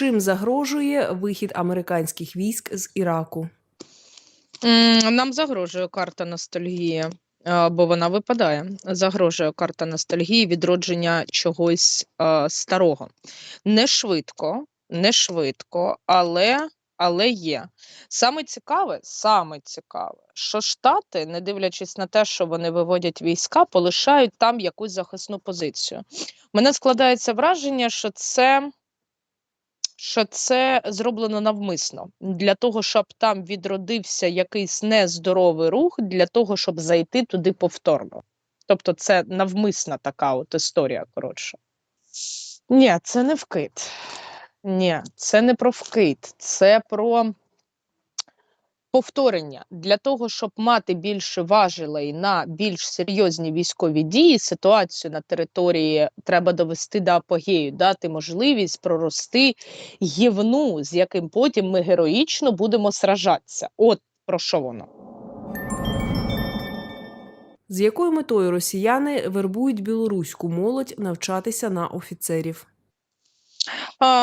Чим загрожує вихід американських військ з Іраку? Нам загрожує карта ностальгії, бо вона випадає. Загрожує карта ностальгії, відродження чогось старого. Не швидко, не швидко, але, але є. Саме цікаве, саме цікаве, що Штати, не дивлячись на те, що вони виводять війська, полишають там якусь захисну позицію. Мене складається враження, що це що це зроблено навмисно для того, щоб там відродився якийсь нездоровий рух, для того, щоб зайти туди повторно. Тобто, це навмисна така от історія. Коротше. Ні, це не вкид. Ні, це не про вкид, це про повторення. Для того, щоб мати більше важелей на більш серйозні військові дії, ситуацію на території треба довести до апогею, дати можливість прорости гівну, з яким потім ми героїчно будемо сражатися. От про що воно. З якою метою росіяни вербують білоруську молодь навчатися на офіцерів?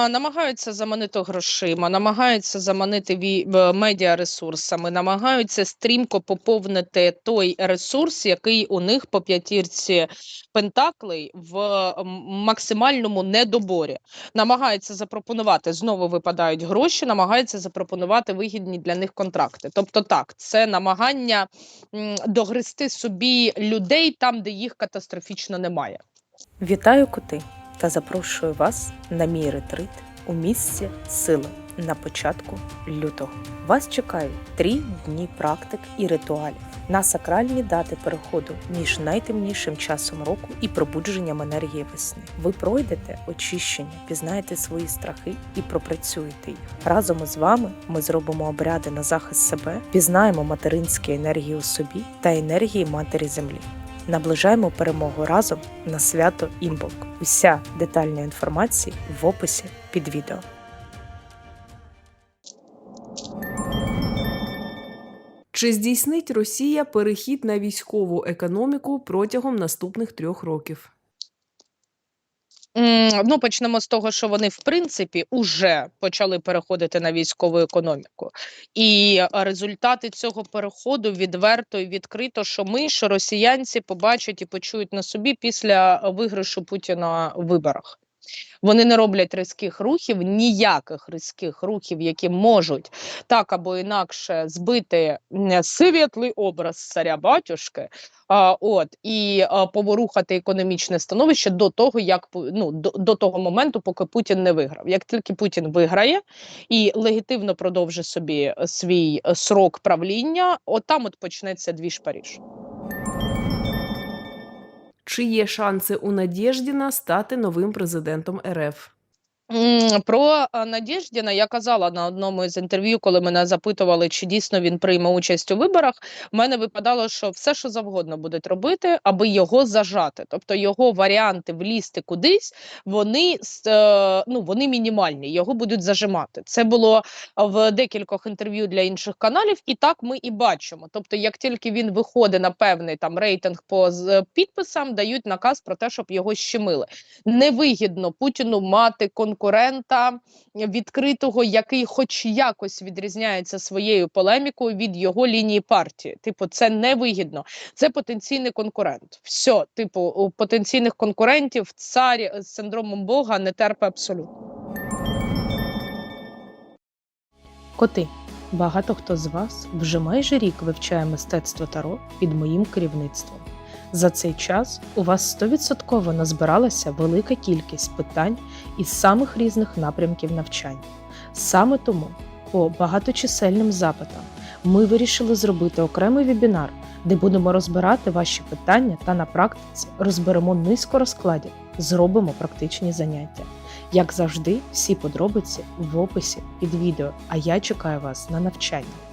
Намагаються заманити грошима, намагаються заманити ві... в- медіаресурсами, намагаються стрімко поповнити той ресурс, який у них по п'ятірці пентаклей в максимальному недоборі. Намагаються запропонувати знову випадають гроші, намагаються запропонувати вигідні для них контракти. Тобто, так, це намагання м, догрести собі людей там, де їх катастрофічно немає. Вітаю коти та запрошую вас на мій ретрит у місці сили на початку лютого. Вас чекають три дні практик і ритуалів на сакральні дати переходу між найтемнішим часом року і пробудженням енергії весни. Ви пройдете очищення, пізнаєте свої страхи і пропрацюєте їх. Разом із вами ми зробимо обряди на захист себе, пізнаємо материнські енергії у собі та енергії матері землі. Наближаємо перемогу разом на свято Імбок. Уся детальна інформація в описі під відео. Чи здійснить Росія перехід на військову економіку протягом наступних трьох років? Ну, почнемо з того, що вони в принципі уже почали переходити на військову економіку, і результати цього переходу відверто і відкрито, що ми, що росіянці, побачать і почують на собі після виграшу Путіна в виборах. Вони не роблять різких рухів, ніяких різких рухів, які можуть так або інакше збити світлий образ царя батюшки, а, от і а, поворухати економічне становище до того, як ну, до, до того моменту, поки Путін не виграв. Як тільки Путін виграє і легітимно продовжить собі свій е, срок правління, от там от почнеться двіж Паріж. Чи є шанси у Надєждіна стати новим президентом РФ? Про а, Надєждіна я казала на одному із інтерв'ю, коли мене запитували, чи дійсно він прийме участь у виборах. В мене випадало, що все, що завгодно будуть робити, аби його зажати. Тобто його варіанти влізти кудись, вони е, ну вони мінімальні. Його будуть зажимати. Це було в декількох інтерв'ю для інших каналів, і так ми і бачимо. Тобто, як тільки він виходить на певний там рейтинг по підписам, дають наказ про те, щоб його щемили невигідно Путіну мати конкурента відкритого, який хоч якось відрізняється своєю полемікою від його лінії партії. Типу, це невигідно. Це потенційний конкурент. Все, типу, у потенційних конкурентів цар з синдромом Бога не терпе абсолютно. Коти. Багато хто з вас вже майже рік вивчає мистецтво таро під моїм керівництвом. За цей час у вас 100% назбиралася велика кількість питань із самих різних напрямків навчання. Саме тому, по багаточисельним запитам, ми вирішили зробити окремий вебінар, де будемо розбирати ваші питання та на практиці розберемо низку розкладів, зробимо практичні заняття. Як завжди, всі подробиці в описі під відео, а я чекаю вас на навчання.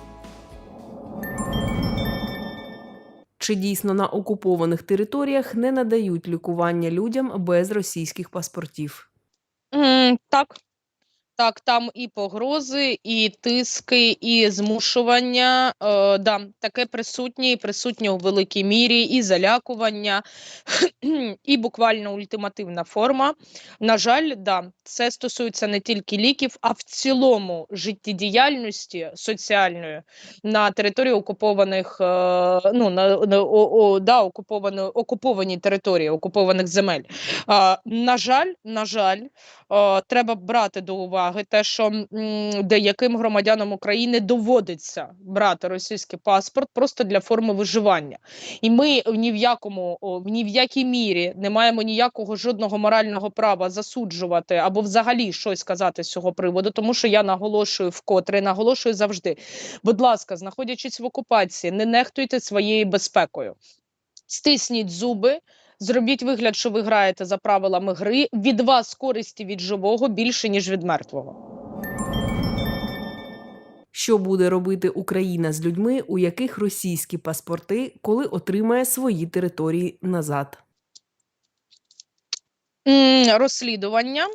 Чи дійсно на окупованих територіях не надають лікування людям без російських паспортів? Mm, так. Так, там і погрози, і тиски, і змушування. Е, да, таке присутнє, і присутнє у великій мірі, і залякування, і буквально ультимативна форма. На жаль, да, це стосується не тільки ліків, а в цілому життєдіяльності соціальної на території окупованих, е, ну на, на о, о, да, окуповані, окуповані території, окупованих земель. Е, на жаль, на жаль, е, треба брати до уваги те, що деяким громадянам України доводиться брати російський паспорт просто для форми виживання. І ми ні в якому в ні в якій мірі не маємо ніякого жодного морального права засуджувати або взагалі щось сказати з цього приводу, тому що я наголошую вкотре, наголошую завжди. Будь ласка, знаходячись в окупації, не нехтуйте своєю безпекою. Стисніть зуби, зробіть вигляд, що ви граєте за правилами гри. Від вас користі від живого більше ніж від мертвого. Що буде робити Україна з людьми, у яких російські паспорти, коли отримає свої території назад? Розслідування.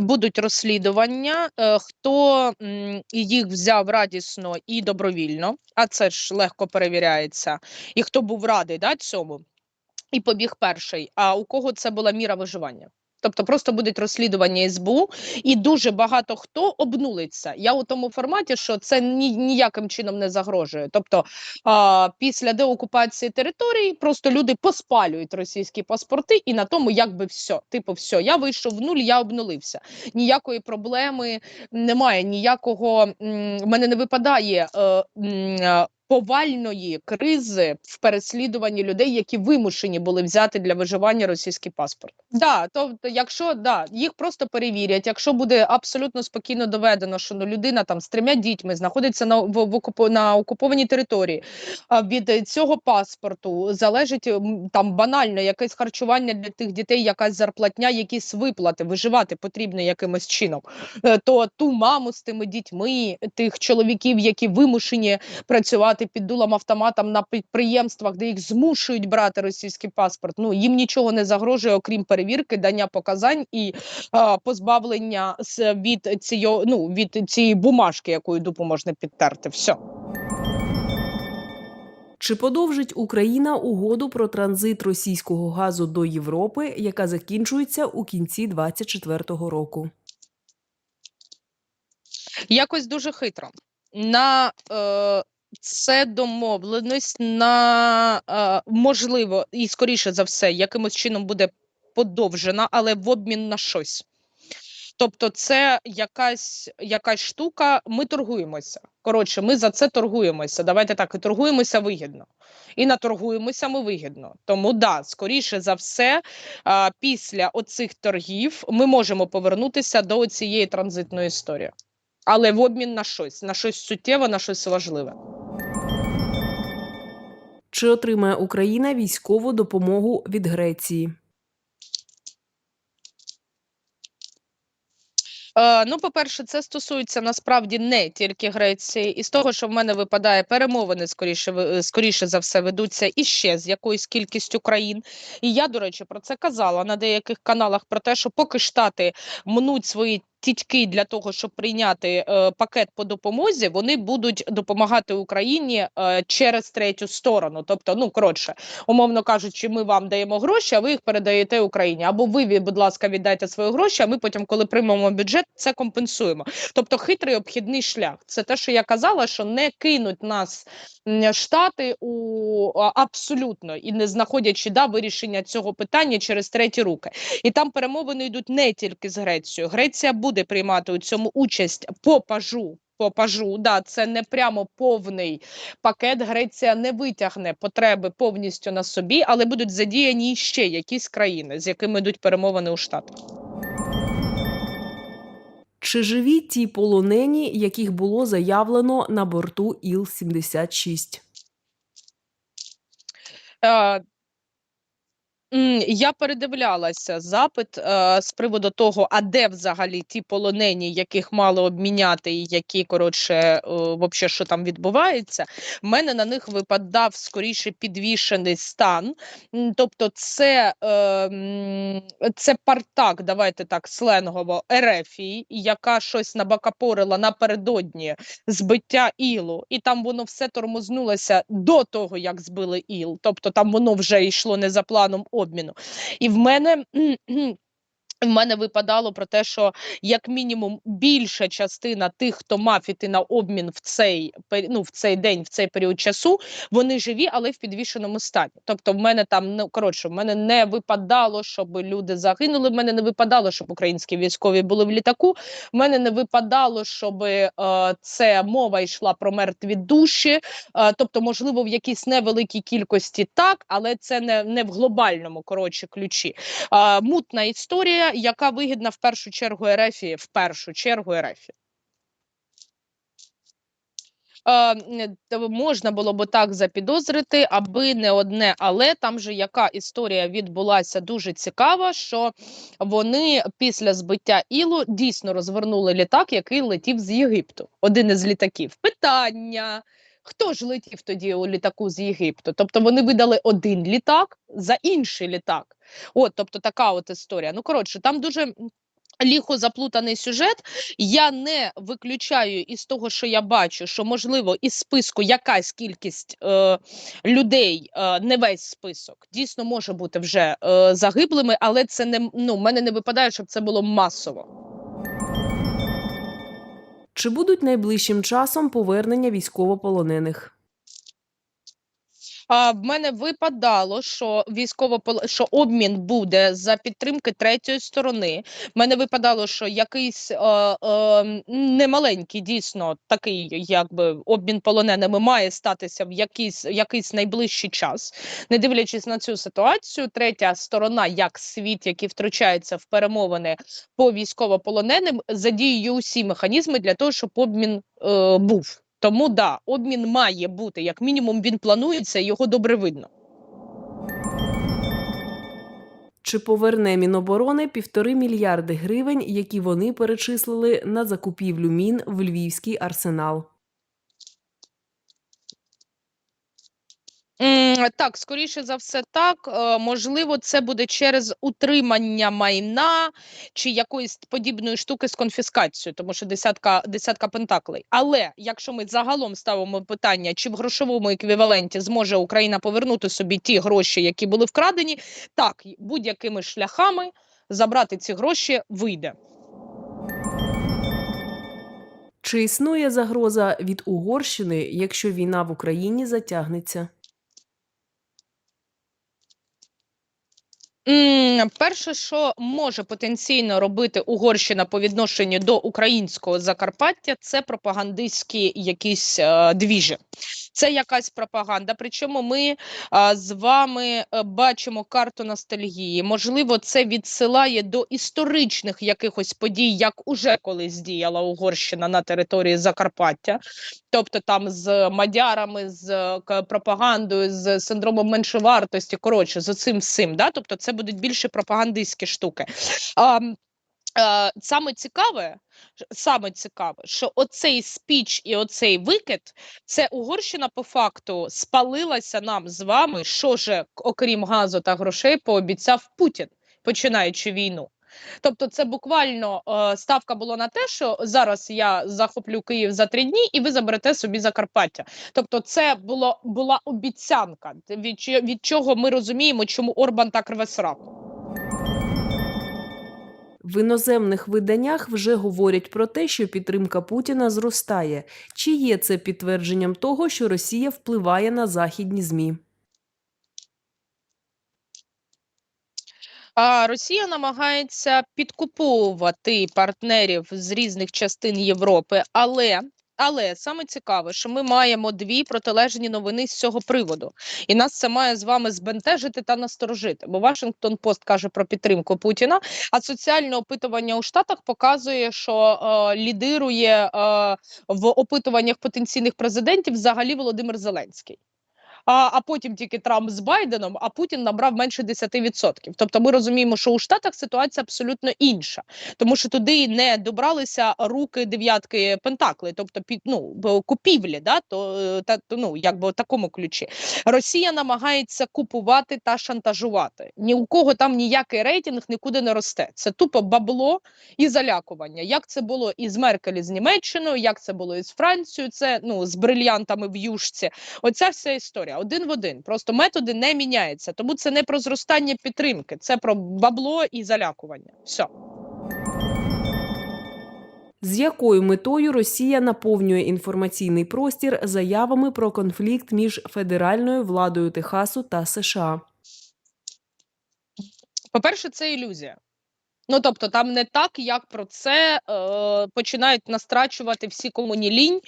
Будуть розслідування, е, хто їх взяв радісно і добровільно, а це ж легко перевіряється, і хто був радий да, цьому, і побіг перший. А у кого це була міра виживання? Тобто просто будуть розслідування СБУ, і дуже багато хто обнулиться. Я у тому форматі, що це ні, ніяким чином не загрожує. Тобто а, після деокупації території просто люди поспалюють російські паспорти, і на тому якби все. Типу, все, я вийшов в нуль, я обнулився. Ніякої проблеми немає, ніякого в мене не випадає. Е, е, Повальної кризи в переслідуванні людей, які вимушені були взяти для виживання російський паспорт. Да, тобто, якщо да, їх просто перевірять, якщо буде абсолютно спокійно доведено, що ну, людина там з трьома дітьми знаходиться на в, в окупо- на окупованій території, а від цього паспорту залежить там банально якесь харчування для тих дітей, якась зарплатня, якісь виплати, виживати потрібно якимось чином. Е, То ту маму з тими дітьми, тих чоловіків, які вимушені працювати під дулом автоматом на підприємствах, де їх змушують брати російський паспорт. Ну їм нічого не загрожує, окрім перевірки, дання показань і а, позбавлення від цієї ну від цієї бумажки, якою дупу можна підтерти. Все. Чи подовжить Україна угоду про транзит російського газу до Європи, яка закінчується у кінці 2024 року? якось дуже хитро. На е, це домовленість на е, можливо і скоріше за все, якимось чином буде подовжена, але в обмін на щось. Тобто, це якась якась штука, ми торгуємося. Коротше, ми за це торгуємося. Давайте так і торгуємося вигідно. І наторгуємося ми вигідно. Тому да, скоріше за все, після оцих торгів ми можемо повернутися до цієї транзитної історії але в обмін на щось, на щось суттєве, на щось важливе. Чи отримає Україна військову допомогу від Греції? Е, ну, по-перше, це стосується насправді не тільки Греції, і з того, що в мене випадає, перемовини скоріше ви- скоріше за все ведуться іще з якоюсь кількістю країн. І я, до речі, про це казала на деяких каналах про те, що поки штати мнуть свої. Тітьки для того, щоб прийняти е, пакет по допомозі, вони будуть допомагати Україні е, через третю сторону. Тобто, ну коротше, умовно кажучи, ми вам даємо гроші, а ви їх передаєте Україні. Або ви, будь ласка, віддайте свої гроші, а ми потім, коли приймемо бюджет, це компенсуємо. Тобто, хитрий обхідний шлях. Це те, що я казала, що не кинуть нас штати у абсолютно і не знаходячи да вирішення цього питання через треті руки. І там перемовини йдуть не тільки з Грецією. Греція буде приймати у цьому участь по пажу. По пажу, да, це не прямо повний пакет. Греція не витягне потреби повністю на собі, але будуть задіяні ще якісь країни, з якими йдуть перемовини у Штатах. Чи живі ті полонені, яких було заявлено на борту Іл-76? Е, м, я передивлялася запит е, з приводу того, а де взагалі ті полонені, яких мали обміняти, і які коротше, е, вообще, що там відбувається. В мене на них випадав скоріше підвішений стан. Тобто, це, е, це партак, давайте так, сленгово Ерефії, яка щось набакапорила напередодні збиття ілу, і там воно все тормознулося до того, як збили іл. Тобто там воно вже йшло не за планом обміну. І в мене. В мене випадало про те, що як мінімум більша частина тих, хто мав іти на обмін в цей ну, в цей день, в цей період часу, вони живі, але в підвішеному стані. Тобто, в мене там ну коротше, в мене не випадало, щоб люди загинули. В мене не випадало, щоб українські військові були в літаку. В мене не випадало, щоб е, це мова йшла про мертві душі. Е, тобто, можливо, в якійсь невеликій кількості так, але це не, не в глобальному коротше ключі. Е, мутна історія, яка вигідна в першу чергу РФ, в першу чергу РФ. Е, можна було б так запідозрити, аби не одне, але там же яка історія відбулася дуже цікава, що вони після збиття Ілу дійсно розвернули літак, який летів з Єгипту. Один із літаків. Питання. Хто ж летів тоді у літаку з Єгипту? Тобто вони видали один літак за інший літак. От, тобто така от історія. Ну коротше, там дуже ліхо заплутаний сюжет. Я не виключаю із того, що я бачу, що можливо із списку якась кількість е, людей, е, не весь список, дійсно може бути вже е, загиблими, але це не ну, мене не випадає, щоб це було масово. Чи будуть найближчим часом повернення військовополонених? А в мене випадало, що військово що обмін буде за підтримки третьої сторони. В мене випадало, що якийсь е, е, немаленький, дійсно такий, якби обмін полоненими має статися в якийсь, якийсь найближчий час. Не дивлячись на цю ситуацію, третя сторона, як світ, який втручається в перемовини по військовополоненим, задіює усі механізми для того, щоб обмін е, був. Тому да, обмін має бути, як мінімум, він планується, його добре видно. Чи поверне Міноборони півтори мільярди гривень, які вони перечислили на закупівлю мін в Львівський арсенал? Так, скоріше за все, так. Е, Можливо, це буде через утримання майна чи якоїсь подібної штуки з конфіскацією, тому що десятка, десятка пентаклей. Але якщо ми загалом ставимо питання, чи в грошовому еквіваленті зможе Україна повернути собі ті гроші, які були вкрадені, так, будь-якими шляхами забрати ці гроші вийде. Чи існує загроза від Угорщини, якщо війна в Україні затягнеться? Перше, що може потенційно робити Угорщина по відношенню до українського Закарпаття, це пропагандистські якісь е, двіжі. Це якась пропаганда. Причому ми е, з вами е, бачимо карту ностальгії. Можливо, це відсилає до історичних якихось подій, як уже колись діяла Угорщина на території Закарпаття. Тобто там з мадярами, з е, пропагандою, з синдромом меншовартості, коротше, з цим всім. Да? Тобто це будуть більше пропагандистські штуки. А, саме цікаве, саме цікаве, що оцей спіч і оцей викид, це Угорщина по факту спалилася нам з вами, що же, окрім газу та грошей, пообіцяв Путін, починаючи війну. Тобто, це буквально е, ставка була на те, що зараз я захоплю Київ за три дні, і ви заберете собі Закарпаття. Тобто, це було була обіцянка, від, від чого ми розуміємо, чому Орбан так рве сраку. В іноземних виданнях вже говорять про те, що підтримка Путіна зростає. Чи є це підтвердженням того, що Росія впливає на західні змі? Росія намагається підкуповувати партнерів з різних частин Європи, але. Але саме цікаве, що ми маємо дві протилежні новини з цього приводу, і нас це має з вами збентежити та насторожити. Бо Вашингтон Пост каже про підтримку Путіна, а соціальне опитування у Штатах показує, що е, лідирує е, в опитуваннях потенційних президентів взагалі Володимир Зеленський. А, а потім тільки Трамп з Байденом, а Путін набрав менше 10%. Тобто ми розуміємо, що у Штатах ситуація абсолютно інша, тому що туди не добралися руки дев'ятки Пентакли, тобто під ну купівлі, да то е, та ну якби в такому ключі. Росія намагається купувати та шантажувати. Ні у кого там ніякий рейтинг нікуди не росте. Це тупо бабло і залякування. Як це було із Меркель з Німеччиною, як це було із Францією, це ну з брильянтами в юшці. Оця вся історія один в один. Просто методи не міняються. Тому це не про зростання підтримки, це про бабло і залякування. Все. З якою метою Росія наповнює інформаційний простір заявами про конфлікт між федеральною владою Техасу та США? По-перше, це ілюзія. Ну тобто, там не так, як про це е, починають настрачувати всі комуні лінь,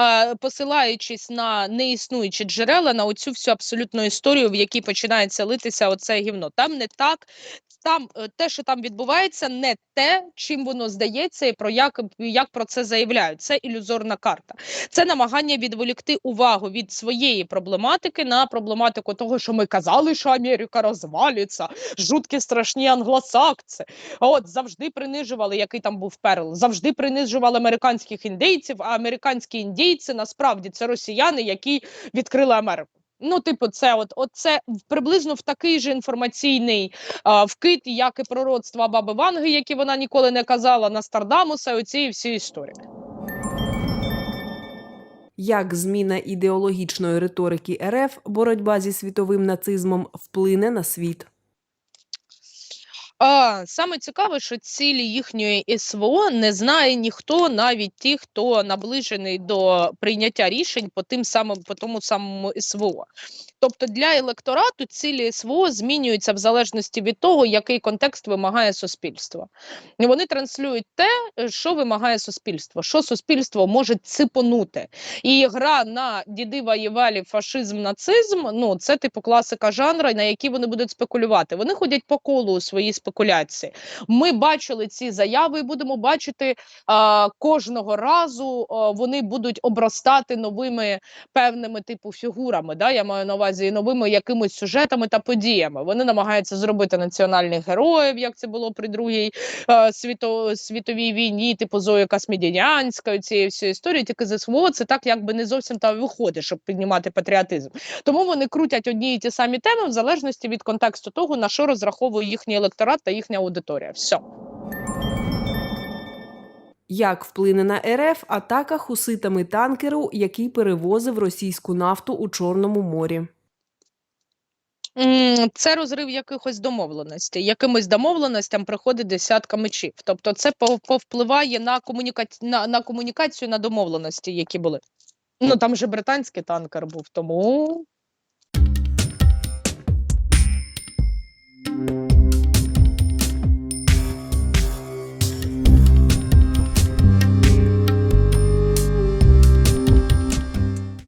е, посилаючись на неіснуючі джерела, на оцю всю абсолютну історію, в якій починається литися оце гівно. Там не так, там е, те, що там відбувається, не те, чим воно здається, і про як, як про це заявляють. Це ілюзорна карта. Це намагання відволікти увагу від своєї проблематики на проблематику того, що ми казали, що Америка розвалюється, жуткі страшні англосакси. От завжди принижували, який там був перл, завжди принижували американських індейців. А американські індійці насправді це росіяни, які відкрили Америку. Ну, типу, це от, от це приблизно в такий же інформаційний а, вкид, як і пророцтва баби Ванги, які вона ніколи не казала, на Стардамуса. оці всі історії. Як зміна ідеологічної риторики РФ, боротьба зі світовим нацизмом вплине на світ? А, саме цікаве, що цілі їхньої СВО не знає ніхто, навіть ті, хто наближений до прийняття рішень по тим самим по тому самому СВО. Тобто для електорату цілі СВО змінюються в залежності від того, який контекст вимагає суспільство. Вони транслюють те, що вимагає суспільство, що суспільство може ципонути. І гра на діди воювали, фашизм, нацизм ну це типу класика жанра, на які вони будуть спекулювати. Вони ходять по колу у свої спекуляції. Ми бачили ці заяви і будемо бачити а, кожного разу. а, вони будуть обростати новими певними типу фігурами. Да? Я маю на увазі і новими якимись сюжетами та подіями. Вони намагаються зробити національних героїв, як це було при другій е, світо, світовій війні, типу Зої Касмідянська, цієї всієї історії. Тільки з СВО це так якби не зовсім та виходить, щоб піднімати патріотизм. Тому вони крутять одні і ті самі теми в залежності від контексту того, на що розраховує їхній електорат та їхня аудиторія. Все. Як вплине на РФ атака хуситами танкеру, який перевозив російську нафту у Чорному морі? Це розрив якихось домовленостей. Якимось домовленостям приходить десятка мечів. Тобто, це повпливає на комунікаці... на, на комунікацію на домовленості, які були. Ну там же британський танкер був, тому